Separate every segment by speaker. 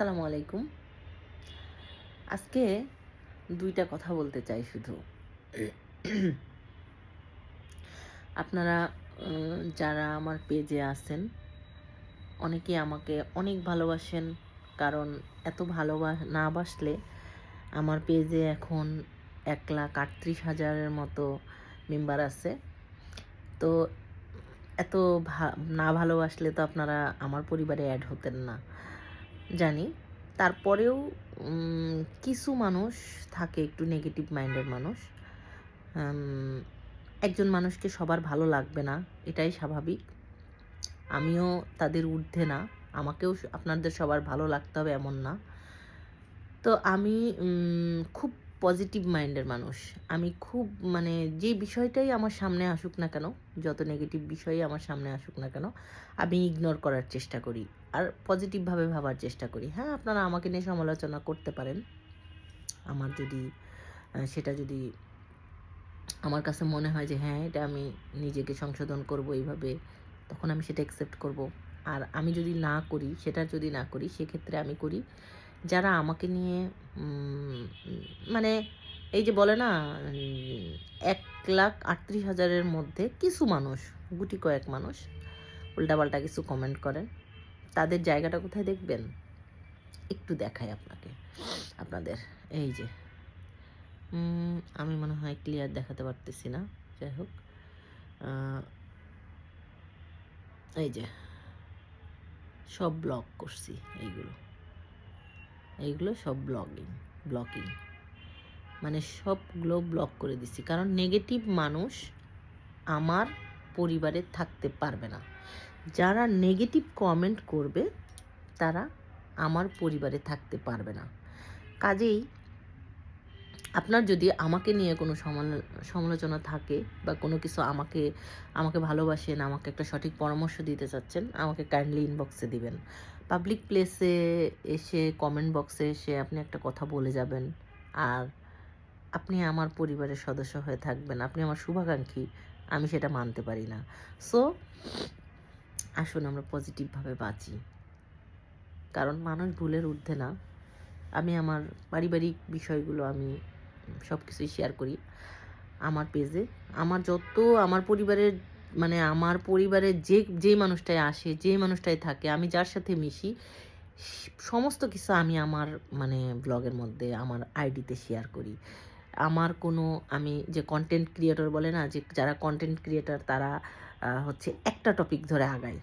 Speaker 1: আসসালামু আলাইকুম। আজকে দুইটা কথা বলতে চাই শুধু। আপনারা যারা আমার পেজে আছেন অনেকে আমাকে অনেক ভালোবাসেন কারণ এত ভালোবাস না বাসলে আমার পেজে এখন এক লাখ আটত্রিশ হাজারের মতো মেম্বার আছে। তো এত ভা- না ভালোবাসলে তো আপনারা আমার পরিবারে অ্যাড হতেন না। জানি। তারপরেও কিছু মানুষ থাকে একটু নেগেটিভ মাইন্ডের মানুষ। একজন মানুষকে সবার ভালো লাগবে না, এটাই স্বাভাবিক। আমিও তাদের ঊর্ধ্বে না, আমাকেও আপনাদের সবার ভালো লাগতে হবে এমন না। তো আমি খুব পজিটিভ মাইন্ডের মানুষ। আমি খুব মানে যে বিষয়টাই আমার সামনে আসুক না কেন, যত নেগেটিভ বিষয়ই আমার সামনে আসুক না কেন, আমি ইগনোর করার চেষ্টা করি। আর পজিটিভভাবে ভাবার চেষ্টা করি। হ্যাঁ আপনারা আমাকে নিয়ে সমালোচনা করতে পারেন। আমার যদি সেটা যদি আমার কাছে মনে হয় যে হ্যাঁ এটা আমি নিজেকে সংশোধন করব এইভাবে, তখন আমি সেটা অ্যাকসেপ্ট করব। আর আমি যদি না করি, সেটা যদি না করি, সেক্ষেত্রে আমি করি। যারা আমাকে নিয়ে মানে এই যে বলে না, এক লাখ আটত্রিশ হাজারের মধ্যে কিছু মানুষ, গুটি কয়েক মানুষ, উল্টাপাল্টা কিছু কমেন্ট করেন। তাদের জায়গাটা কোথায় দেখবেন? একটু দেখাই আপনাকে, আপনাদের। এই যে আমি মনে হয় ক্লিয়ার দেখাতে পারতেছি না, যাই হোক। এই যে, সব ব্লক করছি এইগুলো। এইগুলো সব ব্লগিং ব্লকিং মানে সবগুলো ব্লক করে দিছি, কারণ নেগেটিভ মানুষ আমার পরিবারে থাকতে পারবে না। যারা নেগেটিভ কমেন্ট করবে, তারা আমার পরিবারে থাকতে পারবে না। কাজেই আপনার যদি আমাকে নিয়ে কোনো সমালো- সমালোচনা থাকে বা কোনো কিছু আমাকে আমাকে ভালোবাসেন, আমাকে একটা সঠিক পরামর্শ দিতে চাচ্ছেন, আমাকে কাইন্ডলি ইনবক্সে দিবেন। পাবলিক প্লেসে এসে কমেন্ট বক্সে এসে আপনি একটা কথা বলে যাবেন। আর আপনি আমার পরিবারের সদস্য হয়ে থাকবেন, আপনি আমার শুভাকাঙ্ক্ষী, আমি সেটা মানতে পারি না। সো আসুন আমরা পজিটিভভাবে বাঁচি। কারণ মানুষ ভুলের ঊর্ধ্বে না। আমি আমার পারিবারিক বিষয়গুলো আমি সব কিছুই শেয়ার করি আমার পেজে আমার যত আমার পরিবারের মানে আমার পরিবারের যে যে মানুষটাই আসে, যে মানুষটাই থাকে, আমি যার সাথে মিশি, সমস্ত কিছু আমি আমার মানে ব্লগের মধ্যে আমার আইডিতে শেয়ার করি। আমার কোনো, আমি যে কন্টেন্ট ক্রিয়েটর বলে না, যে যারা কন্টেন্ট ক্রিয়েটর তারা হচ্ছে একটা টপিক ধরে আগায়।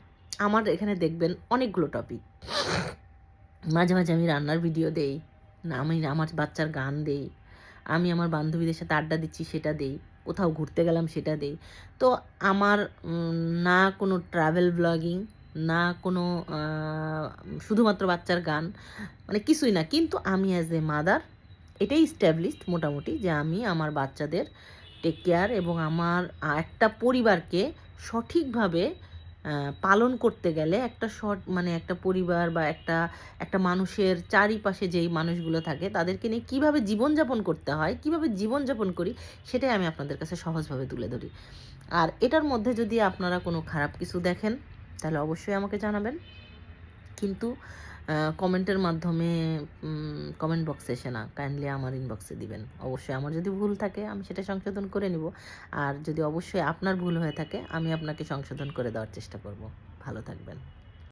Speaker 1: আমার এখানে দেখবেন অনেকগুলো টপিক মাঝে মাঝে আমি রান্নার ভিডিও দেই, না আমি আমার বাচ্চার গান দেই, আমি আমার বান্ধবীদের সাথে আড্ডা দিচ্ছি সেটা দেই, কোথাও ঘুরতে গেলাম সেটা দেই। তো আমার না কোনো ট্রাভেল ব্লগিং না কোনো শুধুমাত্র বাচ্চার গান মানে কিছুই না। কিন্তু আমি অ্যাজ এ মাদার এটাই স্ট্যাবলিশড মোটামুটি যে আমি আমার বাচ্চাদের টেক কেয়ার এবং আমার একটা পরিবারকে সঠিকভাবে পালন করতে গেলে একটা শর্ট মানে একটা পরিবার বা একটা একটা মানুষের চারিপাশে যেই মানুষগুলো থাকে, তাদেরকে নিয়ে কীভাবে জীবনযাপন করতে হয়, কীভাবে জীবনযাপন করি, সেটাই আমি আপনাদের কাছে সহজভাবে তুলে ধরি। আর এটার মধ্যে যদি আপনারা কোনো খারাপ কিছু দেখেন, তাহলে অবশ্যই আমাকে জানাবেন। কিন্তু কমেন্টের মাধ্যমে কমেন্ট বক্সে এসে না, কাইন্ডলি আমার ইনবক্সে দিবেন। অবশ্যই আমার যদি ভুল থাকে, আমি সেটা সংশোধন করে নিব। আর যদি অবশ্যই আপনার ভুল হয়ে থাকে, আমি আপনাকে সংশোধন করে দেওয়ার চেষ্টা করব। ভালো থাকবেন।